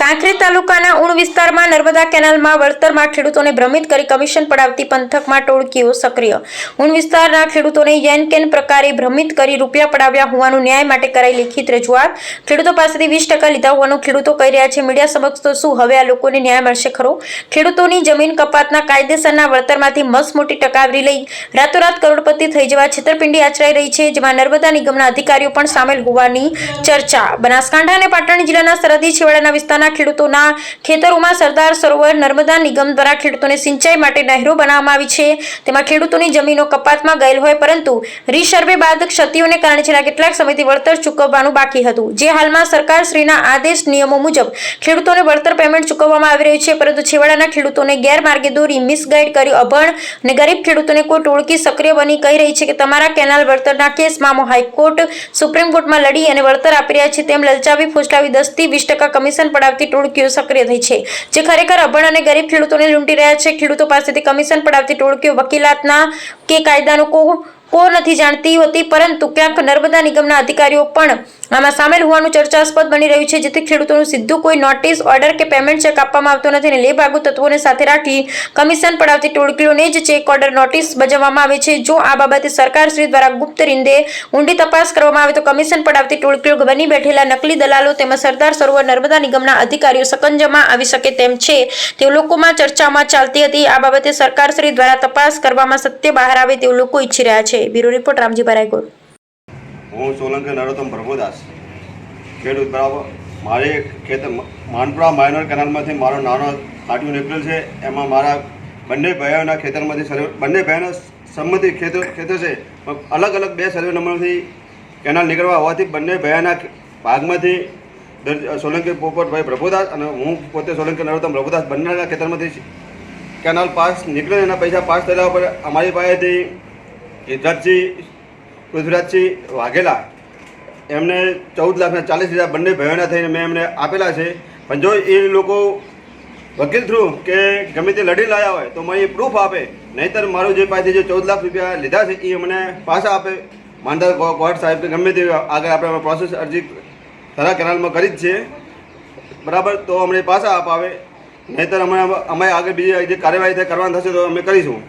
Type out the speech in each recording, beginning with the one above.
કાંકરેજ તાલુકાના ઉણ વિસ્તારમાં નર્મદા કેનાલમાં વળતરમાં ખેડૂતોને ભ્રમિત કરી કમિશન પડાવતી પંથકમાં ટોળકીઓ સક્રિય. ઉણ વિસ્તારના ખેડૂતોને યેન પ્રકારે ભ્રમિત કરી રૂપિયા પડાવ્યા હોવાનું ન્યાય માટે કરાઈ લેખિત રજૂઆત. ખેડૂતો પાસેથી વીસ ટકા લીધા હોવાનું ખેડૂતો કહી રહ્યા છે. મીડિયા સમક્ષ તો શું? હવે આ લોકોને ન્યાય મળશે ખરો? ખેડૂતોની જમીન કપાતના કાયદેસરના વળતરમાંથી મસ્ત મોટી ટકાવરી લઈ રાતોરાત કરોડપતિ થઈ જવા છેતરપિંડી આચરાઈ રહી છે, જેમાં નર્મદા નિગમના અધિકારીઓ પણ સામેલ હોવાની ચર્ચા. બનાસકાંઠા અને પાટણ જિલ્લાના સરહદી છેવાડાના વિસ્તારના ખેડૂતોના ખેતરોમાં સરદાર સરોવર નર્મદા નિગમ દ્વારા ખેડૂતોને સિંચાઈ માટે નહેરો બનાવવામાં આવી છે. તેમાં ખેડૂતોની જમીનો કપાતમાં ગયેલ હોય પરંતુ રીસર્વે બાદ ક્ષતિઓને કારણે છેલ્લા કેટલાક સમયથી વળતર ચૂકવવાનું બાકી હતું. જે હાલમાં સરકારશ્રીના આદેશ નિયમો મુજબ ખેડૂતોને વળતર પેમેન્ટ ચૂકવવામાં આવી રહ્યું છે, પરંતુ છેવાડાના ખેડૂતોને ગેરમાર્ગે દોરી મિસગાઈડ કરી અભણ અને ગરીબ ખેડૂતોને કોઈ ટોળકી સક્રિય બની કહી રહી છે કે તમારા કેનાલ વળતરના કેસમાં હાઈકોર્ટ, સુપ્રીમ કોર્ટમાં લડી અને વળતર આપી રહ્યા છે તેમ લલચાવી ફોસલાવી દસથી વીસ ટકા કમિશન પડાવતી ટોળકીઓ સક્રિય થઈ છે. જે ખરેખર અભણ અને ગરીબ ખેડૂતોને લૂંટી રહ્યા છે. ખેડૂતો પાસેથી કમિશન પડાવતી ટોળકીઓ વકીલાતના કે કાયદાનો કો કો નથી જાણતી હોતી, પરંતુ ક્યાંક નર્મદા નિગમના અધિકારીઓ પણ આમાં સામેલ હોવાનું ચર્ચાસ્પદ બની રહ્યું છે, જેથી ખેડૂતોનું સીધું કોઈ નોટિસ, ઓર્ડર કે પેમેન્ટ ચેક આપવામાં આવતો નથી અને લેભાગુ તત્વોને સાથે રાખી કમિશન પડાવતી ટોળકીઓને જ ચેક, ઓર્ડર, નોટિસ બજાવવામાં આવે છે. જો આ બાબતે સરકારશ્રી દ્વારા ગુપ્ત રીંદે ઊંડી તપાસ કરવામાં આવે તો કમિશન પડાવતી ટોળકીઓ બની બેઠેલા નકલી દલાલો તેમજ સરદાર સરોવર નર્મદા નિગમના અધિકારીઓ સકંજામાં આવી શકે તેમ છે. તેઓ લોકોમાં ચર્ચામાં ચાલતી હતી. આ બાબતે સરકારશ્રી દ્વારા તપાસ કરવામાં સત્ય બહાર આવે તેવું લોકો ઈચ્છી રહ્યા છે. બ્યુરો રિપોર્ટ રામજી બરાયગોર હું સોલંકી નરોત્તમ પ્રભુદાસ. ખેડૂત બરાબર. મારે ખેતર માનપુરા માઇનર કેનાલમાંથી મારો નાનો હાટિયું નીકળેલ છે. એમાં મારા બંને ભાઈઓના ખેતરમાંથી સર્વે, બંને ભાઈઓના સંમતિ ખેતર ખેતર છે. અલગ અલગ બે સર્વે નંબરથી કેનાલ નીકળવા હોવાથી બંને ભાઈઓના ભાગમાંથી સોલંકી પોપટભાઈ પ્રભુદાસ અને હું પોતે સોલંકી નરોત્તમ પ્રભુદાસ બંનેના ખેતરમાંથી કેનાલ પાસ નીકળે એના પૈસા પાસ થયેલા પર અમારી પાસેથી સિદ્ધાર્થજી પૃથ્વીરાજસિંહ વાઘેલા, એમને ચૌદ લાખના ચાલીસ હજાર બંને ભાઈઓના થઈને મેં એમને આપેલા છે. પણ જો એ લોકો વકીલ થ્રુ કે ગમે તે લડી લાયા હોય, તો મને એ પ્રૂફ આપે. નહીંતર મારું જે પાસેથી જે ચૌદ લાખ રૂપિયા લીધા છે, એ મને પાછા આપે. માંડર કોર્ટ સાહેબ કે ગમે તે આગળ આપણે પ્રોસેસ અરજી ખરા કેનાલમાં કરી જ છે. બરાબર? તો અમને પાછા આપાવે નહીંતર અમે અમે આગળ બીજી જે કાર્યવાહી કરવાની થશે તો અમે કરીશું.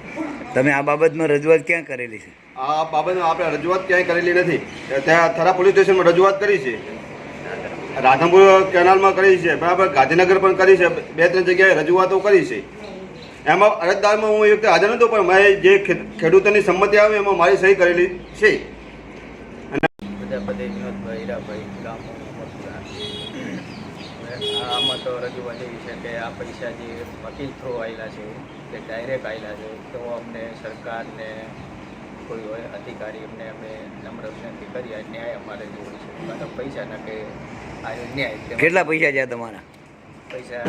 તમે આ બાબતમાં રજૂઆત ક્યાં કરેલી છે? આ બાબતમાં આપણે રજૂઆત ક્યાંય કરેલી નથી. ત્યાં થરા પોલીસ સ્ટેશનમાં રજૂઆત કરી છે. રાધનપુર કેનાલમાં કરી છે. બરાબર. ગાંધીનગર પણ કરી છે. બે ત્રણ જગ્યાએ રજૂઆતો કરી છે. એમાં અરજદારમાં હું એ વખતે હાજર નહોતો પણ મેં જે ખેડૂતોની સંમતિ આવે એમાં મારી સહી કરેલી છે. પ્રજાપતિ આમાં તો રજૂઆત એવી છે કે આ પૈસા જે વકીલ થ્રુ આવેલા છે કે ડાયરેક્ટ આવેલા છે તો અમને સરકારને કોઈ હોય અધિકારી એમને અમે નમ્ર વિનંતી કરી ન્યાય અમારે જોડી છે. મતલબ પૈસા ના કે આ ન્યાય કેટલા પૈસા છે તમારા? પૈસા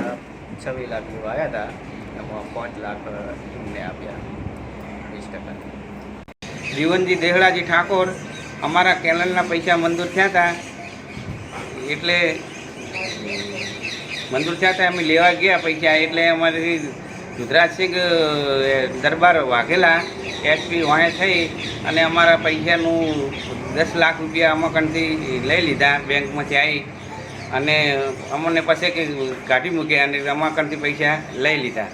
છવ્વીસ લાખ જેવા આવ્યા હતા એમાં પાંચ લાખ એમને આપ્યા વીસ ટકા. જીવનજી દેહડાજી ઠાકોર અમારા કેનલના પૈસા મંજૂર થયા હતા એટલે મંજૂર થયા હતા અમે લેવા ગયા. પૈસા એટલે અમારી ગુજરાતસિંહ અ, દરબાર વાઘેલા એસપી વાંહે થઈ અને અમારા પૈસાનું દસ લાખ રૂપિયા અમકણથી લઈ લીધા બેંકમાંથી આવી અને અમને પછી કે કાઢી મૂક્યા અને અમકણથી પૈસા લઈ લીધા.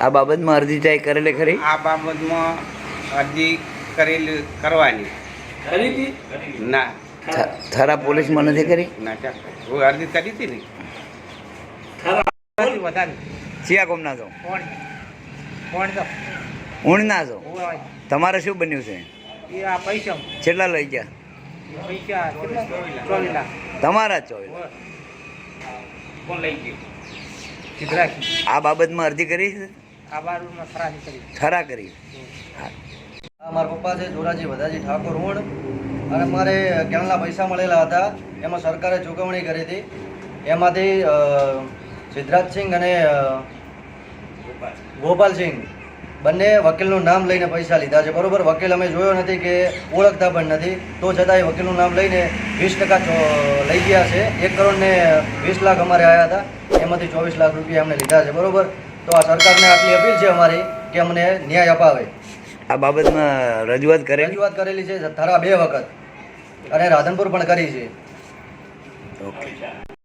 આ બાબતમાં અરજી ચાય કરેલી ખરી? આ બાબતમાં અરજી કરેલી કરવાની. ના. થરા પોલીસમાં નથી કરી? હું અરજી કરી હતી ને. વધારે. ચિયા કોમ છો કોણ? કોણ તો ઊણ ના છો તમારે શું બન્યું છે? એ આ પૈસા. કેટલા લઈ ગયા. તમારા ચોવીસ કોણ લઈ ગયું? સિદ્ધરાજ આ બાબતમાં અરજી કરી છે? ખરા કરી. મારા પપ્પા છે જોરાજી વધાજી ઠાકોર હુણ અને મારે કેળના પૈસા મળેલા હતા. એમાં સરકારે ચૂકવણી કરી હતી. એમાંથી સિદ્ધરાજસિંહ અને ગોપાલસિંહ બંને વકીલનું નામ લઈને પૈસા લીધા છે. બરોબર વકીલ અમે જોયો નથી કે ઓળખતા પણ નથી. તો છતાંય વકીલનું નામ લઈને વીસ ટકા લઈ ગયા છે. એક કરોડ ને વીસ લાખ અમારે આવ્યા હતા. એમાંથી ચોવીસ લાખ રૂપિયા અમને લીધા છે. બરોબર? તો આ સરકારને આટલી અપીલ છે અમારી કે અમને ન્યાય અપાવે. આ બાબતમાં રજૂઆત કરેલી? રજૂઆત કરેલી છે. ધારા બે વખત. અને રાધનપુર પણ કરી છે. ઓકે